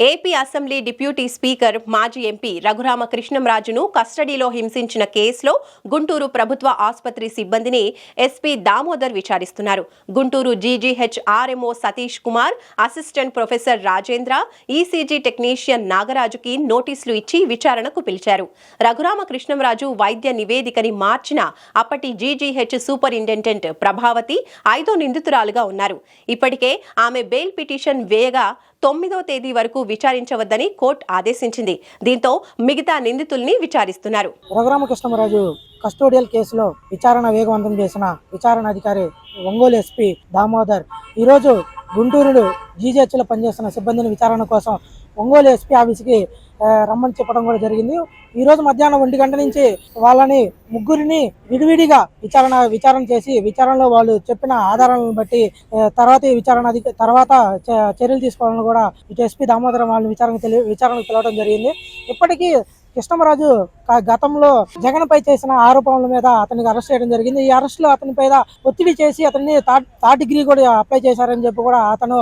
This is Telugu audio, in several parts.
A P assembly deputy speaker మాజీ ఎంపీ రఘురామ కృష్ణంరాజును కస్టడీలో హింసించిన కేసులో గుంటూరు ప్రభుత్వ ఆసుపత్రి సిబ్బందిని SP Damodar విచారిస్తున్నారు. Guntur GGH RMO Satish Kumar assistant professor Rajendra ECG technician నాగరాజుకి నోటీసులు ఇచ్చి విచారణకు పిలిచారు. రఘురామ కృష్ణంరాజు వైద్య నివేదికని మార్చిన అప్పటి జీజీహెచ్ సూపరింటెండెంట్ ప్రభావతి ఐదో నిందితురాలుగా ఉన్నారు. ఇప్పటికే ఆమె బెయిల్ పిటిషన్ వేయగా తొమ్మిదో తేదీ వరకు విచారించవద్దని కోర్టు ఆదేశించింది. దీంతో మిగతా నిందితుల్ని విచారిస్తున్నారు. రఘురామకృష్ణరాజు కస్టోడియల్ కేసులో విచారణ వేగవంతం చేసిన విచారణ అధికారి ఒంగోలు ఎస్పీ దామోదర్. ఈరోజు గుంటూరులో జీజీహెచ్లో పనిచేస్తున్న సిబ్బందిని విచారణ కోసం ఒంగోలు ఎస్పీ ఆఫీస్కి రమ్మని చెప్పడం కూడా జరిగింది. ఈరోజు మధ్యాహ్నం ఒంటి గంట నుంచి వాళ్ళని ముగ్గురిని విడివిడిగా విచారణ విచారణ చేసి విచారణలో వాళ్ళు చెప్పిన ఆధారాలను బట్టి తర్వాత విచారణ అధిక తర్వాత చ- చర్యలు తీసుకోవాలని కూడా ఇటు ఎస్పీ దామోదరం వాళ్ళని విచారణ తెలియ విచారణకు పిలవడం జరిగింది. ఇప్పటికీ కృష్ణమరాజు గతంలో జగన్ పై చేసిన ఆరోపణల మీద అతనికి అరెస్ట్ చేయడం జరిగింది. ఈ అరెస్ట్లో అతని పైన ఒత్తిడి చేసి అతన్ని థర్డ్ డిగ్రీ కూడా అప్లై చేశారని చెప్పి కూడా అతను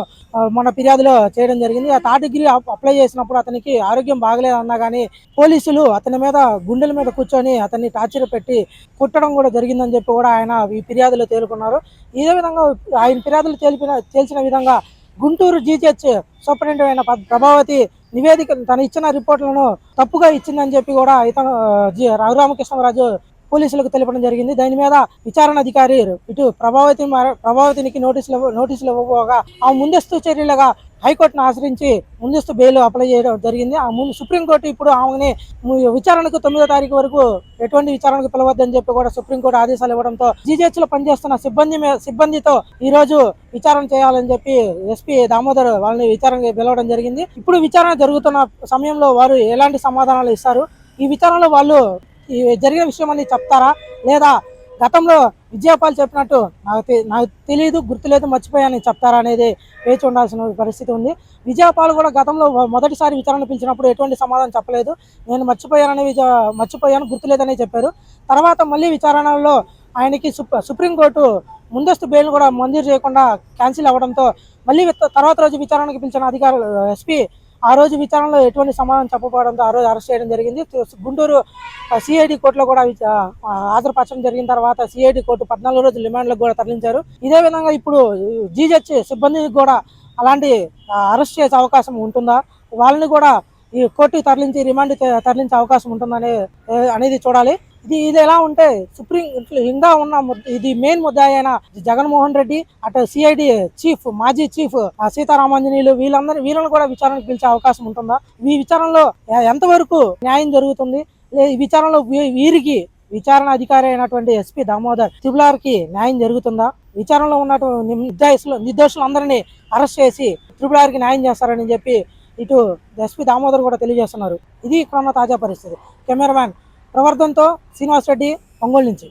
మన ఫిర్యాదులో చేయడం జరిగింది. ఆ థర్డ్ డిగ్రీ అప్లై చేసినప్పుడు అతనికి ఆరోగ్యం బాగలేదన్నా కానీ పోలీసులు అతని మీద గుండెల మీద కూర్చొని అతన్ని టార్చర్ పెట్టి కుట్టడం కూడా జరిగిందని చెప్పి కూడా ఆయన ఈ ఫిర్యాదులో తేలుకున్నారు. ఇదే విధంగా ఆయన ఫిర్యాదులు తేలిపిన తేల్చిన విధంగా గుంటూరు జీజెచ్ సూపరింటెండెంట్ అయిన ప్రభావతి నివేదిక తను ఇచ్చిన రిపోర్టులను తప్పుగా ఇచ్చిందని చెప్పి కూడా ఇతను జి రఘురామకృష్ణరాజు పోలీసులకు తెలపడం జరిగింది. దాని మీద విచారణ అధికారి ఇటు ప్రభావతి ప్రభావతినికి నోటీసులు నోటీసులు ఇవ్వబోగా ఆ ముందస్తు చర్యలుగా హైకోర్టును ఆశ్రయించి ముందస్తు బెయిల్ అప్లై చేయడం జరిగింది. ఆ ముందు సుప్రీంకోర్టు ఇప్పుడు ఆమెని విచారణకు తొమ్మిదో తారీఖు వరకు ఎటువంటి విచారణకు పిలవద్దని చెప్పి కూడా సుప్రీంకోర్టు ఆదేశాలు ఇవ్వడంతో జీజీహెచ్లో పనిచేస్తున్న సిబ్బంది సిబ్బందితో ఈరోజు విచారణ చేయాలని చెప్పి ఎస్పీ దామోదర్ వాళ్ళని విచారణ పిలవడం జరిగింది. ఇప్పుడు విచారణ జరుగుతున్న సమయంలో వారు ఎలాంటి సమాధానాలు ఇస్తారు? ఈ విచారణలో వాళ్ళు ఈ జరిగిన విషయం అని చెప్తారా? లేదా గతంలో విజయపాల్ చెప్పినట్టు నాకు నాకు తెలియదు గుర్తులేదు మర్చిపోయాను చెప్తారా అనేది వేచి ఉండాల్సిన పరిస్థితి ఉంది. విజయపాల్ కూడా గతంలో మొదటిసారి విచారణ పిలిచినప్పుడు ఎటువంటి సమాధానం చెప్పలేదు. నేను మర్చిపోయానని విజ మర్చిపోయాను గుర్తులేదని చెప్పారు. తర్వాత మళ్ళీ విచారణలో ఆయనకి సుప్రీంకోర్టు ముందస్తు బెయిల్ కూడా మంజూరు చేయకుండా క్యాన్సిల్ అవ్వడంతో మళ్ళీ తర్వాత రోజు విచారణకు పిలిచిన అధికారులు ఎస్పీ ఆ రోజు విచారణలో ఎటువంటి సమాధానం చెప్పకపోవడంతో ఆ రోజు అరెస్ట్ చేయడం జరిగింది. గుంటూరు సిఐడి కోర్టులో కూడా హాజరుపరచడం జరిగిన తర్వాత సిఐడి కోర్టు పద్నాలుగు రోజులు రిమాండ్లకు కూడా తరలించారు. ఇదే విధంగా ఇప్పుడు జీజెచ్ సిబ్బందికి కూడా అలాంటి అరెస్ట్ చేసే అవకాశం ఉంటుందా? వాళ్ళని కూడా ఈ కోర్టుకి తరలించి రిమాండ్ తరలించే అవకాశం ఉంటుందనే అనేది చూడాలి. ఇది ఇది ఎలా ఉంటే సుప్రీం ఇట్లా ఇంకా ఉన్న ఇది మెయిన్ ముద్ద అయిన జగన్మోహన్ రెడ్డి అటు సిఐడి చీఫ్ మాజీ చీఫ్ ఆ వీళ్ళందరినీ వీళ్ళందరూ వీళ్ళని కూడా విచారణకు పిలిచే అవకాశం ఉంటుందా? ఈ విచారణలో ఎంతవరకు న్యాయం జరుగుతుంది? ఈ విచారణలో వీరికి విచారణ అధికారి అయినటువంటి ఎస్పీ దామోదర్ త్రిబులార్కి న్యాయం జరుగుతుందా? విచారణలో ఉన్నటువంటి నిర్దోషులు నిర్దోషులందరినీ అరెస్ట్ చేసి త్రిబులార్కి న్యాయం చేస్తారని చెప్పి ఇటు ఎస్పీ దామోదర్ కూడా తెలియజేస్తున్నారు. ఇది ఇక్కడ ఉన్న తాజా పరిస్థితి. కెమెరామ్యాన్ ప్రవర్తనతో శ్రీనివాస్ రెడ్డి ఒంగోలు నుంచి.